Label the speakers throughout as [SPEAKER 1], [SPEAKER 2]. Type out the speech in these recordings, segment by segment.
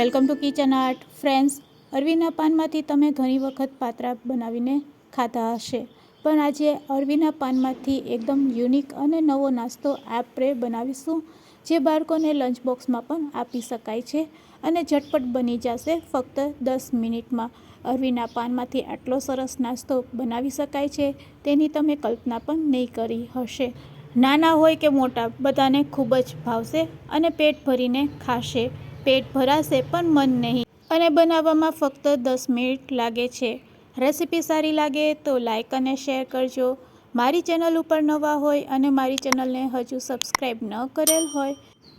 [SPEAKER 1] Welcome to kitchen art. Friends અરવીના પાનમાંથી તમે ઘણી વખત પાત્રા બનાવીને ખાધા હશે, પણ આજે અરવીના પાનમાંથી એકદમ યુનિક અને નવો નાસ્તો આપણે બનાવીશું, જે બાળકોને લંચ બોક્સમાં પણ આપી શકાય છે અને ઝટપટ બની જશે ફક્ત દસ મિનિટમાં. અરવીના પાનમાંથી આટલો સરસ નાસ્તો બનાવી શકાય છે, તેની તમે કલ્પના પણ નહીં કરી હશે. નાના હોય કે મોટા, બધાને ખૂબ જ ભાવશે અને પેટ ભરીને ખાશે. પેટ ભરાશે પણ મન નહીં. અને બનાવવામાં ફક્ત દસ મિનિટ લાગે છે. રેસીપી સારી લાગે તો લાઇક અને શેર કરજો. મારી ચેનલ ઉપર નવા હોય અને મારી ચેનલને હજુ સબસ્ક્રાઈબ ન કરેલ હોય,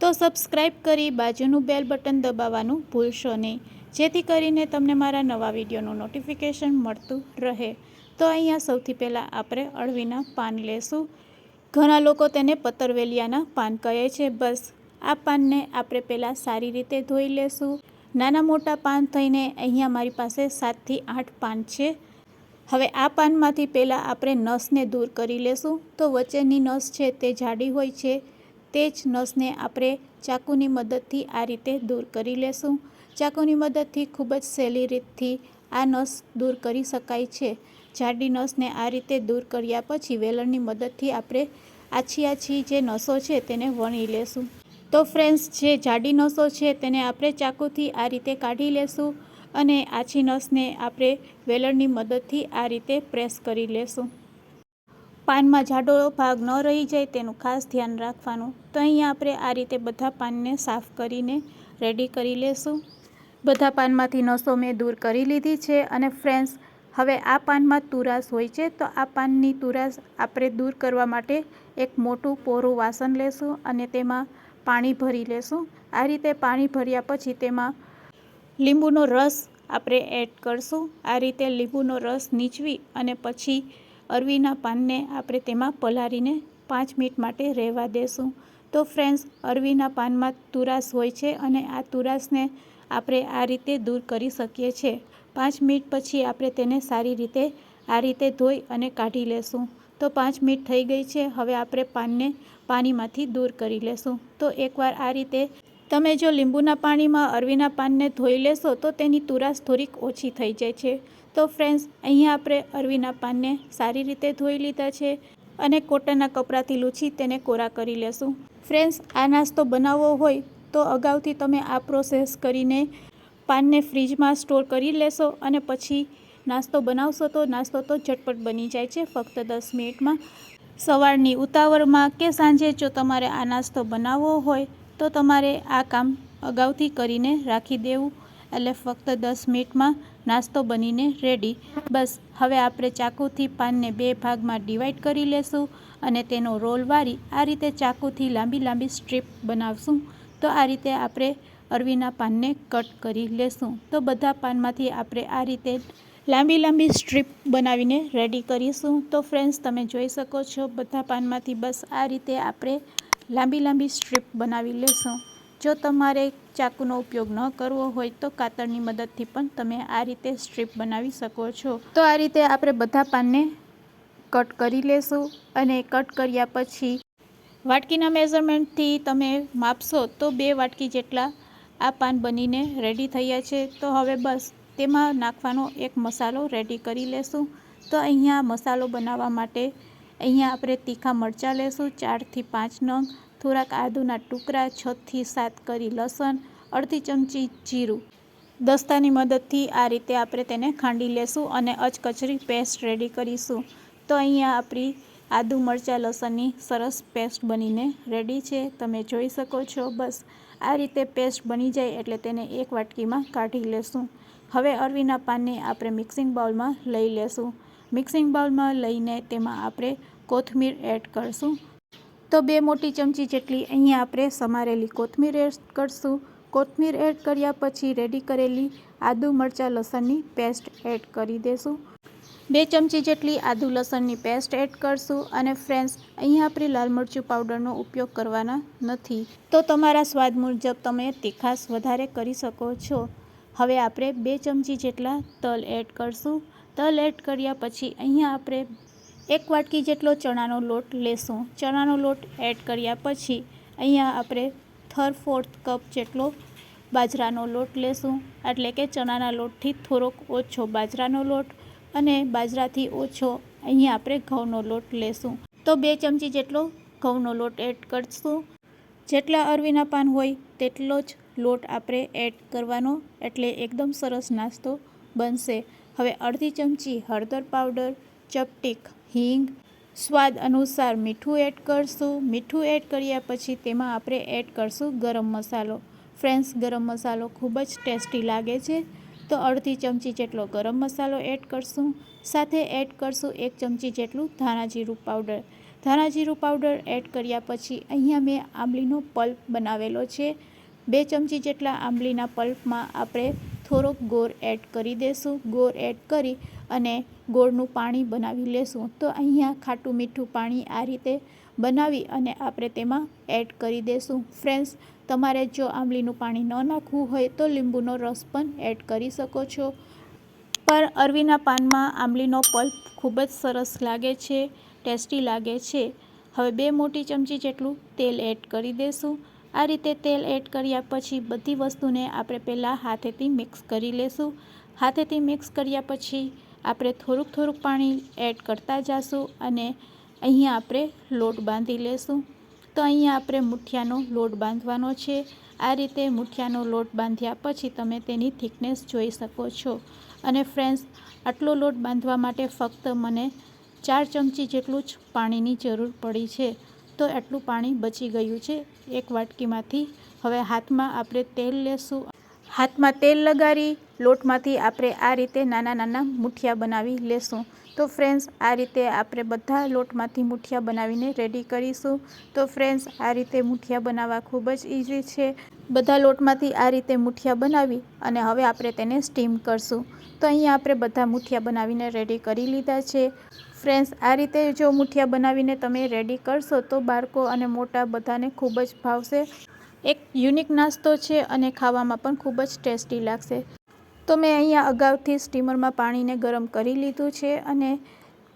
[SPEAKER 1] તો સબસ્ક્રાઈબ કરી બાજુનું બેલ બટન દબાવવાનું ભૂલશો નહીં. જેથી કરીને તમને મારા નવા વિડીયોનું નોટિફિકેશન મળતું રહે. તો અહીંયા સૌથી પહેલાં આપણે અળવીના પાન લેશું. ઘણા લોકો તેને પતરવેલિયાના પાન કહે છે. બસ આ પાનને આપણે પહેલાં સારી રીતે ધોઈ લેશું. નાના મોટા પાન થઈને અહીંયા મારી પાસે સાતથી આઠ પાન છે. હવે આ પાનમાંથી પહેલાં આપણે નસને દૂર કરી લેશું. તો વચ્ચેની નસ છે તે જાડી હોય છે. તે જ નસને આપણે ચાકુની મદદથી આ રીતે દૂર કરી લેશું. ચાકુની મદદથી ખૂબ જ સહેલી રીતથી આ નસ દૂર કરી શકાય છે. જાડી નસને આ રીતે દૂર કર્યા પછી વેલણની મદદથી આપણે આછી આછી જે નસો છે તેને વણી લેશું. તો ફ્રેન્ડ્સ, જે જાડી નસો છે તેને આપણે ચાકુથી આ રીતે કાઢી લેશું અને આછી નસને આપણે વેલણની મદદથી આ રીતે પ્રેસ કરી લેશું. પાનમાં જાડો ભાગ ન રહી જાય તેનું ખાસ ધ્યાન રાખવાનું. તો અહીંયા આપણે આ રીતે બધા પાનને સાફ કરીને રેડી કરી લેશું. બધા પાનમાંથી નસો મેં દૂર કરી લીધી છે અને ફ્રેન્ડ્સ, હવે આ પાનમાં તુરાસ હોય છે તો આ પાનની તુરાસ આપણે દૂર કરવા માટે એક મોટું પોરું વાસણ લેશું અને તેમાં પાણી ભરી લેશું. આ રીતે પાણી ભર્યા પછી તેમાં લીંબુનો રસ આપણે એડ કરશું. આ રીતે લીંબુનો રસ નીચવી અને પછી અરવીના પાનને આપણે તેમાં પલાળીને પાંચ મિનિટ માટે રહેવા દેશું. તો ફ્રેન્ડ્સ, અરવીના પાનમાં તુરાસ હોય છે અને આ તુરાસને આપણે આ રીતે દૂર કરી શકીએ છીએ. પાંચ મિનિટ પછી આપણે તેને સારી રીતે આ રીતે ધોઈ અને કાઢી લેશું. તો પાંચ મિનિટ થઈ ગઈ છે. હવે આપણે પાનને પાણીમાંથી દૂર કરી લેશું. તો એકવાર આ રીતે તમે જો લીંબુના પાણીમાં અરવીના પાનને ધોઈ લેશો તો તેની તુરાશ થોડીક ઓછી થઈ જાય છે. તો ફ્રેન્ડ્સ, અહીંયા આપણે અરવીના પાનને સારી રીતે ધોઈ લીધા છે અને કોટનના કપડાથી લૂછી તેને કોરા કરી લેશું. ફ્રેન્ડ્સ, આ નાસ્તો બનાવવો હોય તો અગાઉથી તમે આ પ્રોસેસ કરીને પાનને ફ્રીજમાં સ્ટોર કરી લેશો અને પછી નાસ્તો બનાવશો તો નાસ્તો તો ઝટપટ બની જાય છે, ફક્ત દસ મિનિટમાં. સવારની ઉતાવળમાં કે સાંજે જો તમારે આ નાસ્તો બનાવવો હોય, તો તમારે આ કામ અગાઉથી કરીને રાખી દેવું. એટલે ફક્ત દસ મિનિટમાં નાસ્તો બનીને રેડી બસ, હવે આપણે ચાકુથી પાનને બે ભાગમાં ડિવાઈડ કરી લેશું અને તેનો રોલ વારી આ રીતે ચાકુથી લાંબી લાંબી સ્ટ્રીપ બનાવશું. તો આ રીતે આપણે અરવીના પાનને કટ કરી લેશું. તો બધા પાનમાંથી આપણે આ રીતે લાંબી લાંબી સ્ટ્રીપ બનાવીને રેડી કરીશું. તો ફ્રેન્ડ્સ તમે જોઈ શકો છો બધા પાનમાંથી બસ આ રીતે આપણે લાંબી લાંબી સ્ટ્રીપ બનાવી લેશું. જો તમારે ચાકુનો ઉપયોગ ન કરવો હોય તો કાતરની મદદથી પણ તમે આ રીતે સ્ટ્રીપ બનાવી શકો છો. તો આ રીતે આપણે બધા પાનને કટ કરી લેશું અને કટ કર્યા પછી વાટકીના મેઝરમેન્ટથી તમે માપશો તો બે વાટકી જેટલા આ પાન બનીને રેડી થયા છે. તો હવે બસ તેમાં નાખવાનો એક મસાલો રેડી કરી લેશું. તો અહીંયા મસાલો બનાવવા માટે અહીંયા આપણે તીખા મરચાં લેશું, ચારથી પાંચ નંગ, થોડાક આદુના ટુકડા, છથી સાત કરી લસણ, અડધી ચમચી જીરું. દસ્તાની મદદથી આ રીતે આપણે તેને ખાંડી લેશું અને અચકચરી પેસ્ટ રેડી કરીશું. તો અહીંયા આપણી આદુ મરચાં લસણની સરસ પેસ્ટ બનીને રેડી છે. તમે જોઈ શકો છો. બસ આ રીતે પેસ્ટ બની જાય એટલે તેને એક વાટકીમાં કાઢી લેશું. હવે અરવીના પાનને આપણે મિક્સિંગ બાઉલમાં લઈ લેશું. મિક્સિંગ બાઉલમાં લઈને તેમાં આપણે કોથમીર એડ કરશું. તો બે મોટી ચમચી જેટલી અહીંયા આપણે સમારેલી કોથમીર એડ કરશું. કોથમીર એડ કર્યા પછી રેડી કરેલી આદુ મરચાં લસણની પેસ્ટ એડ કરી દેશું. બે ચમચી જેટલી આદુ લસણની પેસ્ટ એડ કરશું અને ફ્રેન્ડ્સ અહીંયા આપણે લાલ મરચું પાવડરનો ઉપયોગ કરવાના નથી. તો તમારા સ્વાદ મુજબ તમે તીખાશ વધારે કરી શકો છો. હવે આપણે બે ચમચી જેટલા તલ એડ કરશું. તલ એડ કર્યા પછી અહીંયા આપણે એક વાટકી જેટલો ચણાનો લોટ લેશું. ચણાનો લોટ એડ કર્યા પછી અહીંયા આપણે થર્ડ, ફોર્થ કપ જેટલો બાજરાનો લોટ લેશું. એટલે કે ચણાના લોટથી થોડોક ઓછો બાજરાનો લોટ અને બાજરાથી ઓછો અહીંયા આપણે ઘઉંનો લોટ લેશું. તો બે ચમચી જેટલો ઘઉંનો લોટ એડ કરશું. જેટલા અરવીના પાન હોય તેટલો જ લોટ આપણે એડ કરવાનો. એટલે એકદમ સરસ નાસ્તો બનશે. હવે અડધી ચમચી હળદર પાવડર, ચપટીક, હિંગ, સ્વાદ અનુસાર મીઠું એડ કરશું. મીઠું એડ કર્યા પછી તેમાં આપણે એડ કરશું ગરમ મસાલો. ફ્રેન્ડ્સ, ગરમ મસાલો ખૂબ જ ટેસ્ટી લાગે છે. તો અડધી ચમચી જેટલો ગરમ મસાલો એડ કરશું. સાથે એડ કરશું એક ચમચી જેટલું ધાણા જીરું પાવડર. ધાણા જીરું પાવડર એડ કર્યા પછી અહીંયા મેં આંબલીનો પલ્પ બનાવેલો છે. બે ચમચી જેટલા આંબલીના પલ્પમાં આપણે થોડોક ગોળ એડ કરી દઈશું ગોળ એડ કરી અને ગોળનું પાણી બનાવી લેશું. તો અહીંયા ખાટું મીઠું પાણી આ રીતે બનાવી અને આપણે તેમાં એડ કરી દઈશું ફ્રેન્ડ્સ, તમારે જો આંબલીનું પાણી ન નાખવું હોય તો લીંબુનો રસ પણ એડ કરી શકો છો. પર અરવીના પાનમાં આંબલીનો પલ્પ ખૂબ જ સરસ લાગે છે, ટેસ્ટી લાગે છે. હવે બે મોટી ચમચી જેટલું તેલ એડ કરી દઈશું આ રીતે તેલ એડ કર્યા પછી બધી વસ્તુને આપણે પહેલાં હાથેથી મિક્સ કરી લેશું. હાથેથી મિક્સ કર્યા પછી આપણે થોડુંક થોડુંક પાણી એડ કરતા જઈશું અને અહીંયા આપણે લોટ બાંધી લેશું. તો અહીંયા આપણે મુઠિયાનો લોટ બાંધવાનો છે. આ રીતે મુઠિયાનો લોટ બાંધ્યા પછી તમે તેની થિકનેસ જોઈ શકો છો. અને ફ્રેન્ડ્સ, આટલો લોટ બાંધવા માટે ફક્ત મને ચાર ચમચી જેટલું જ પાણીની જરૂર પડી છે. તો એટલું પાણી બચી ગયું છે. એક વાટકીમાંથી હવે હાથમાં આપણે તેલ લેશું. હાથમાં તેલ લગાડી લોટમાંથી આપણે આ રીતે નાના નાના મુઠિયા બનાવી લેશું. તો ફ્રેન્ડ્સ આ રીતે આપણે બધા લોટમાંથી મુઠિયા બનાવીને રેડી કરીશું. તો ફ્રેન્ડ્સ આ રીતે મુઠિયા બનાવવા ખૂબ જ ઇઝી છે. બધા લોટમાંથી આ રીતે મુઠિયા બનાવી અને હવે આપણે તેને સ્ટીમ કરશું. તો અહીંયા આપણે બધા મુઠિયા બનાવીને રેડી કરી લીધા છે. ફ્રેન્ડ્સ આ રીતે જો મુઠિયા બનાવીને તમે રેડી કરશો તો બાળકો અને મોટા બધાને ખૂબ જ ભાવશે. એક યુનિક નાસ્તો છે અને ખાવામાં પણ ખૂબ જ ટેસ્ટી લાગશે. તો મેં અહીંયા અગાઉથી સ્ટીમરમાં પાણીને ગરમ કરી લીધું છે અને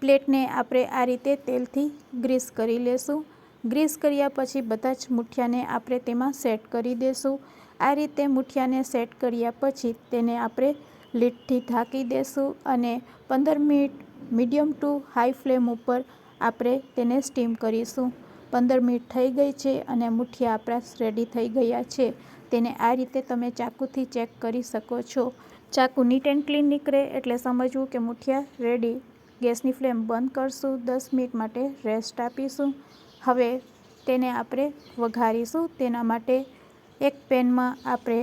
[SPEAKER 1] પ્લેટને આપણે આ રીતે તેલથી ગ્રીસ કરી લેશું. ગ્રીસ કર્યા પછી બધા જ મુઠિયાને આપણે તેમાં સેટ કરી દઈશું આ રીતે મુઠિયાને સેટ કર્યા પછી તેને આપણે લીટથી ઢાંકી દઈશું અને પંદર minute medium to high flame ઉપર આપણે તેને સ્ટીમ કરીશું. પંદર મિનિટ થઈ ગઈ છે અને મુઠ્ઠી આપણા રેડી થઈ ગયા છે. તેને આ રીતે તમે ચાકુથી ચેક કરી શકો છો. ચાકુ નીટ એન્ડ ક્લીન નીકળે એટલે સમજવું કે મુઠિયા રેડી ગેસની ફ્લેમ બંધ કરશું, દસ મિનિટ માટે રેસ્ટ આપીશું. હવે તેને આપણે વઘારીશું. તેના માટે એક પેનમાં આપણે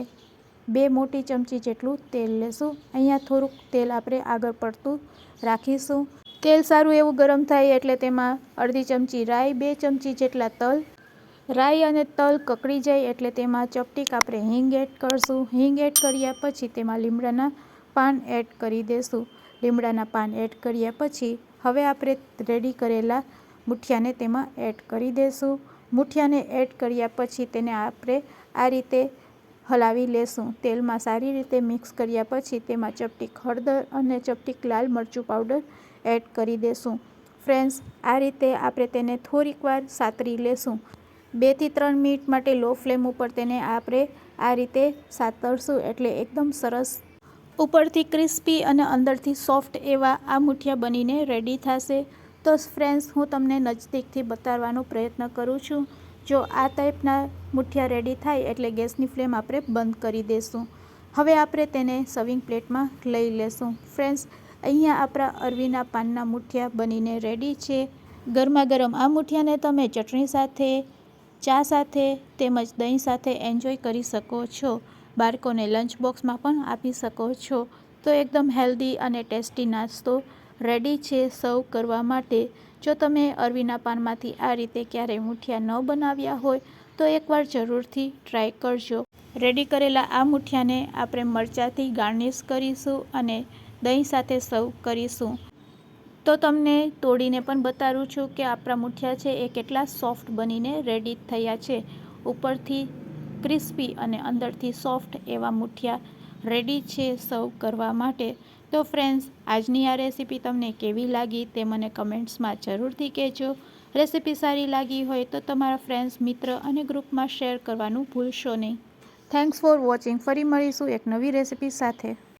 [SPEAKER 1] બે મોટી ચમચી જેટલું તેલ લેશું. અહીંયા થોડુંક તેલ આપણે આગળ પડતું રાખીશું. તેલ સારું એવું ગરમ થાય એટલે તેમાં અડધી ચમચી રાઈ, બે ચમચી જેટલા તલ. રાઈ અને તલ કકડી જાય એટલે તેમાં ચપટીક આપણે હિંગ એડ કરશું. હિંગ એડ કર્યા પછી તેમાં લીમડાના પાન એડ કરી દઈશું લીમડાના પાન એડ કર્યા પછી હવે આપણે રેડી કરેલા મુઠિયાને તેમાં એડ કરી દઈશું મુઠિયાને એડ કર્યા પછી તેને આપણે આ રીતે હલાવી લેશું. તેલમાં સારી રીતે મિક્સ કર્યા પછી તેમાં ચપટીક હળદર અને ચપટીક લાલ મરચું પાવડર એડ કરી દેશું. ફ્રેન્ડ્સ, આ રીતે આપણે તેને થોડીક વાર સાતરી લેશું. બેથી ત્રણ મિનિટ માટે લો ફ્લેમ ઉપર તેને આપણે આ રીતે સાતરશું એટલે એકદમ સરસ. ઉપરથી ક્રિસ્પી અને અંદરથી સોફ્ટ એવા આ મુઠિયા બનીને રેડી થશે. તો ફ્રેન્ડ્સ, હું તમને નજદીકથી બતાવવાનો પ્રયત્ન કરું છું. જો આ ટાઈપના મુઠિયા રેડી થાય એટલે ગેસની ફ્લેમ આપણે બંધ કરી દઈશું હવે આપણે તેને સર્વિંગ પ્લેટમાં લઈ લેશું. ફ્રેન્ડ્સ અહીંયા આપણા અરવીના પાનના મુઠિયા બનીને રેડી છે. ગરમા ગરમ આ મુઠિયાને તમે ચટણી સાથે, ચા સાથે તેમજ દહીં સાથે એન્જોય કરી શકો છો. બાળકોને લંચ બોક્સમાં પણ આપી શકો છો. તો એકદમ હેલ્ધી અને ટેસ્ટી નાસ્તો રેડી છે સર્વ કરવા માટે. જો તમે અરવીના પાનમાંથી આ રીતે ક્યારેય મુઠિયા ન બનાવ્યા હોય, તો એકવાર જરૂરથી ટ્રાય કરજો. રેડી કરેલા આ મુઠિયાને આપણે મરચાંથી ગાર્નિશ કરીશું અને દહીં સાથે સર્વ કરીશું. તો તમને તોડીને પણ બતાવું છું કે આપણા મુઠિયા છે એ કેટલા સોફ્ટ બનીને રેડી થયા છે. ઉપરથી ક્રિસ્પી અને અંદરથી સોફ્ટ એવા મુઠિયા રેડી છે સર્વ કરવા માટે. તો ફ્રેન્ડ્સ આજની આ રેસીપી તમને કેવી લાગી તે મને કમેન્ટ્સમાં જરૂરથી કહેજો. રેસીપી સારી લાગી હોય તો તમારા ફ્રેન્ડ્સ મિત્ર અને ગ્રુપમાં શેર કરવાનું ભૂલશો નહીં. થેન્ક્સ ફોર વોચિંગ ફરી મળીશું એક નવી રેસિપી સાથે.